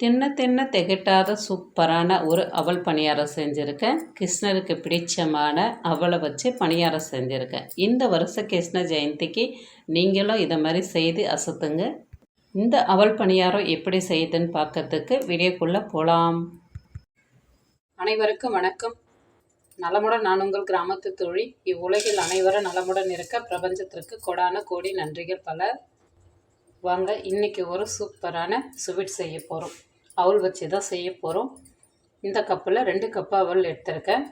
தின்ன தின்ன திகட்டாத சூப்பரான ஒரு அவல் பணியாரம் செஞ்சுருக்கேன். கிருஷ்ணருக்கு பிடிச்சமான அவளை வச்சு பணியாரம் செஞ்சுருக்கேன். இந்த வருஷ கிருஷ்ண ஜெயந்திக்கு நீங்களும் இதை மாதிரி செய்து அசத்துங்க. இந்த அவல் பணியாரம் எப்படி செய்யுதுன்னு பார்க்கறதுக்கு வீடியோக்குள்ளே போகலாம் அனைவருக்கும் வணக்கம். நலமுடன் நான் உங்கள் கிராமத்து தொழில் இவ்வுலகில் அனைவரும் நலமுடன் இருக்க பிரபஞ்சத்திற்கு கொடான கோடி நன்றிகள் பல. வாங்க. இன்றைக்கி ஒரு சூப்பரான ஸ்வீட் செய்ய போகிறோம் அவல் வச்சு தான் செய்ய போகிறோம் இந்த கப்பில் ரெண்டு கப்பு அவள் எடுத்திருக்கேன்.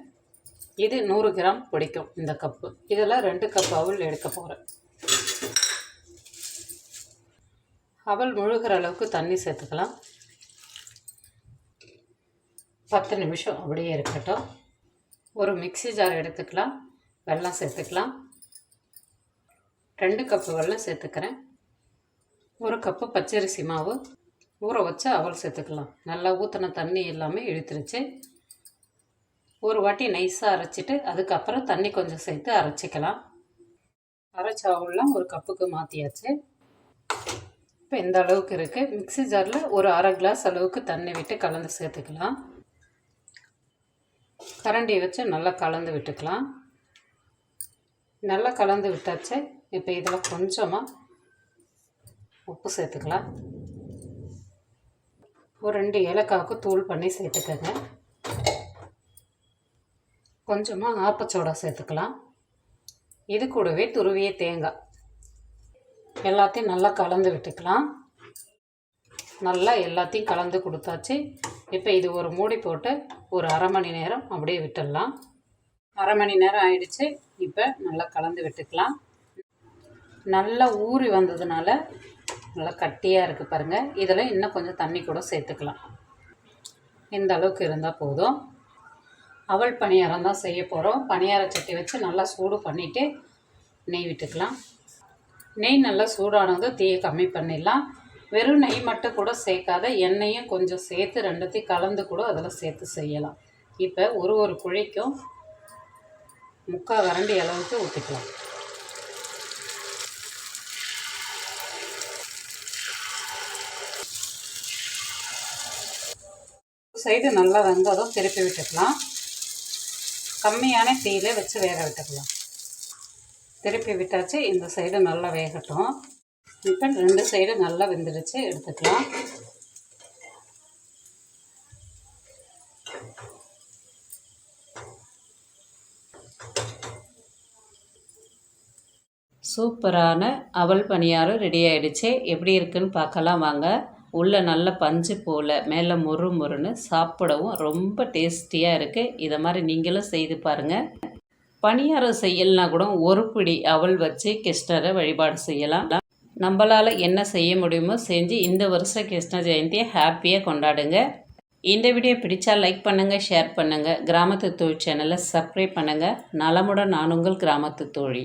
இது நூறு கிராம் பிடிக்கும் இந்த கப்பு. இதில் ரெண்டு கப் அவள் எடுக்க போகிறேன் அவள் முழுகிற அளவுக்கு தண்ணி சேர்த்துக்கலாம். பத்து நிமிஷம் அப்படியே இருக்கட்டும். ஒரு மிக்ஸி ஜார் எடுத்துக்கலாம். வெல்லம் சேர்த்துக்கலாம். ரெண்டு கப்பு வெல்லம் சேர்த்துக்கிறேன். ஒரு கப்பு பச்சரிசி மாவு. ஊற வச்சு அவல் சேர்த்துக்கலாம். நல்லா ஊற்றின தண்ணி எல்லாமே இழுத்துருச்சு. ஒரு வாட்டி நைஸாக அரைச்சிட்டு அதுக்கப்புறம் தண்ணி கொஞ்சம் சேர்த்து அரைச்சிக்கலாம். அரைச்ச அவல்லாம் ஒரு கப்புக்கு மாற்றியாச்சு இப்போ இந்த அளவுக்கு இருக்குது மிக்ஸி ஜாரில் ஒரு அரை கிளாஸ் அளவுக்கு தண்ணி விட்டு கலந்து சேர்த்துக்கலாம். கரண்டி வச்சு நல்லா கலந்து விட்டுக்கலாம். நல்லா கலந்து விட்டாச்சு. இப்போ இதில் கொஞ்சமாக உப்பு சேர்த்துக்கலாம். ஒரு ரெண்டு ஏலக்காவுக்கு தூள் பண்ணி சேர்த்துக்கோங்க. கொஞ்சமாக ஆப்பச்சோடா சேர்த்துக்கலாம். இது கூடவே துருவிய தேங்காய். எல்லாத்தையும் நல்லா கலந்து விட்டுக்கலாம். நல்லா எல்லாத்தையும் கலந்து கொடுத்தாச்சு. இப்போ இது ஒரு மூடி போட்டு ஒரு அரை மணி நேரம் அப்படியே விட்டுடலாம். அரை மணி நேரம் ஆயிடுச்சு. இப்போ நல்லா கலந்து விட்டுக்கலாம். நல்லா ஊறி வந்ததுனால நல்லா கட்டியாக இருக்குது பாருங்கள் இதில் இன்னும் கொஞ்சம் தண்ணி கூட சேர்த்துக்கலாம். இந்த அளவுக்கு இருந்தால் போதும். அவல் பணியாரம் தான் செய்ய போகிறோம் பணியார சட்டி வச்சு நல்லா சூடு பண்ணிவிட்டு நெய் விட்டுக்கலாம். நெய் நல்லா சூடானதும் தீயை கம்மி பண்ணிடலாம். வெறும் நெய் மட்டும் கூட சேர்க்காத எண்ணெயும் கொஞ்சம் சேர்த்து ரெண்டுத்தையும் கலந்து கூட அதில் சேர்த்து செய்யலாம். இப்போ ஒரு ஒரு குழிக்கும் முக்கால் வரண்டி அளவுக்கு ஊற்றிக்கலாம் சைடு நல்லா வெந்ததும் திருப்பி விட்டுக்கலாம். கம்மியான தீயில வச்சு வேக விட்டுக்கலாம். திருப்பி விட்டாச்சு இந்த சைடு நல்லா வேகட்டும். இப்போ ரெண்டு சைடு நல்லா வெந்துடுச்சு எடுத்துக்கலாம். சூப்பரான அவல் பணியாரம் ரெடி ஆகிடுச்சு எப்படி இருக்குன்னு பார்க்கலாம் வாங்க. உள்ளே நல்ல பஞ்சு போல் மேலே முறு முறுன்னு சாப்பிடவும் ரொம்ப டேஸ்டியாக இருக்குது இதை மாதிரி நீங்களும் செய்து பாருங்கள் பணியாரம் செய்யலைனா கூட ஒரு பிடி அவல் வச்சு கிருஷ்ணரை வழிபாடு செய்யலாம். நம்மளால் என்ன செய்ய முடியுமோ செஞ்சு இந்த வருஷம் கிருஷ்ண ஜெயந்தியை ஹாப்பியாக கொண்டாடுங்க. இந்த வீடியோ பிடிச்சா லைக் பண்ணுங்கள் ஷேர் பண்ணுங்கள் கிராமத்து தொழில் சேனலை சப்ஸ்கிரைப் பண்ணுங்கள் நலமுடன் நான் உங்கள் கிராமத்து தோழி.